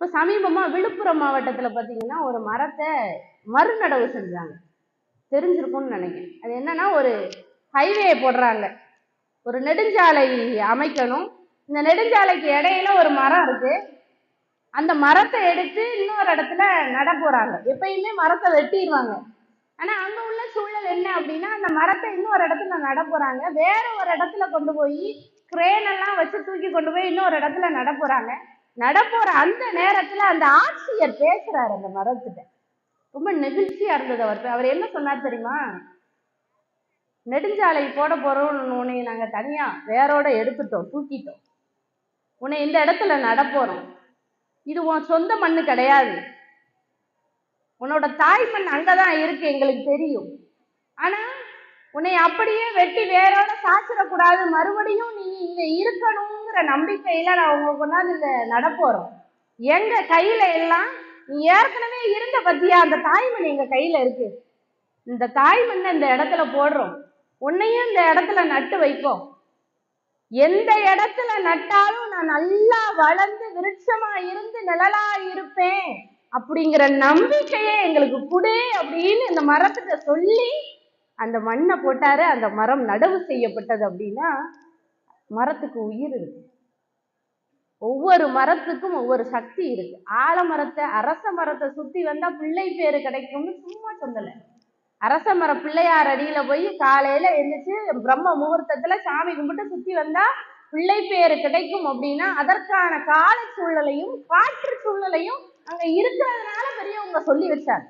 இப்போ சமீபமாக விழுப்புரம் மாவட்டத்தில் பார்த்தீங்கன்னா ஒரு மரத்தை மறுநடவு செஞ்சாங்க. தெரிஞ்சிருக்கும்னு நினைக்கிறேன். அது என்னன்னா ஒரு ஹைவே போடுறாங்க. ஒரு நெடுஞ்சாலை அமைக்கணும். இந்த நெடுஞ்சாலைக்கு இடையில ஒரு மரம் இருக்கு. அந்த மரத்தை எடுத்து இன்னொரு இடத்துல நட போறாங்க. எப்பயுமே மரத்தை வெட்டிடுவாங்க. ஆனா அங்க உள்ள சூழல் என்ன அப்படின்னா அந்த மரத்தை இன்னொரு இடத்துல நட போறாங்க. வேற ஒரு இடத்துல கொண்டு போய் கிரேன் எல்லாம் வச்சு தூக்கி கொண்டு போய் இன்னொரு இடத்துல நட போறாங்க. நடப்போற அந்த நேரத்துல அந்த ஆட்சியர் பேசுறாரு அந்த மரத்துட்ட. ரொம்ப நெகிழ்ச்சியா இருந்தது அவர் அவர் என்ன சொன்னார் தெரியுமா? நெடுஞ்சாலை போட போறோம் உன்னை நாங்க தனியா வேரோட எடுத்துட்டோம் தூக்கிட்டோம். உன்னை இந்த இடத்துல நடப்போறோம் இது உன் சொந்த மண்ணு கிடையாது. உன்னோட தாய் மண் அங்கதான் இருக்கு எங்களுக்கு தெரியும். ஆனா உன்னை அப்படியே வெட்டி வேரோட சாச்சிடக்கூடாது மறுபடியும் நீ இங்க இருக்கணுங்கிற நம்பிக்கையில நான் உங்க கொண்டாந்து இந்த நடப்போறோம் எங்க கையில எல்லாம் நீ ஏற்கனவே இருந்த பத்தியா? அந்த தாய்மண் எங்க கையில இருக்கு. இந்த தாய்மண்ணை இந்த இடத்துல போடுறோம். உன்னையும் இந்த இடத்துல நட்டு வைப்போம். எந்த இடத்துல நட்டாலும் நான் நல்லா வளர்ந்து விருட்சமா இருந்து நிழலா இருப்பேன் அப்படிங்கிற நம்பிக்கையே எங்களுக்கு கொடு அப்படின்னு இந்த மரத்துக்கு சொல்லி அந்த மண்ணை போட்டாரு. அந்த மரம் நடவு செய்யப்பட்டது அப்படின்னா மரத்துக்கு உயிர் இருக்கு. ஒவ்வொரு மரத்துக்கும் ஒவ்வொரு சக்தி இருக்கு. ஆலமரத்தை அரச மரத்தை சுத்தி வந்தா பிள்ளை பேரு கிடைக்கும்னு சும்மா சொல்லல. அரச மர பிள்ளையார் அடியில போய் காலையில எழுந்திரிச்சு பிரம்ம முகூர்த்தத்துல சாமி கும்பிட்டு சுத்தி வந்தா பிள்ளை பேரு கிடைக்கும் அப்படின்னா அதற்கான கால சூழ்நிலையும் காற்று சூழ்நிலையும் அங்க இருக்கிறதுனால பெரியவங்க சொல்லி வச்சாங்க.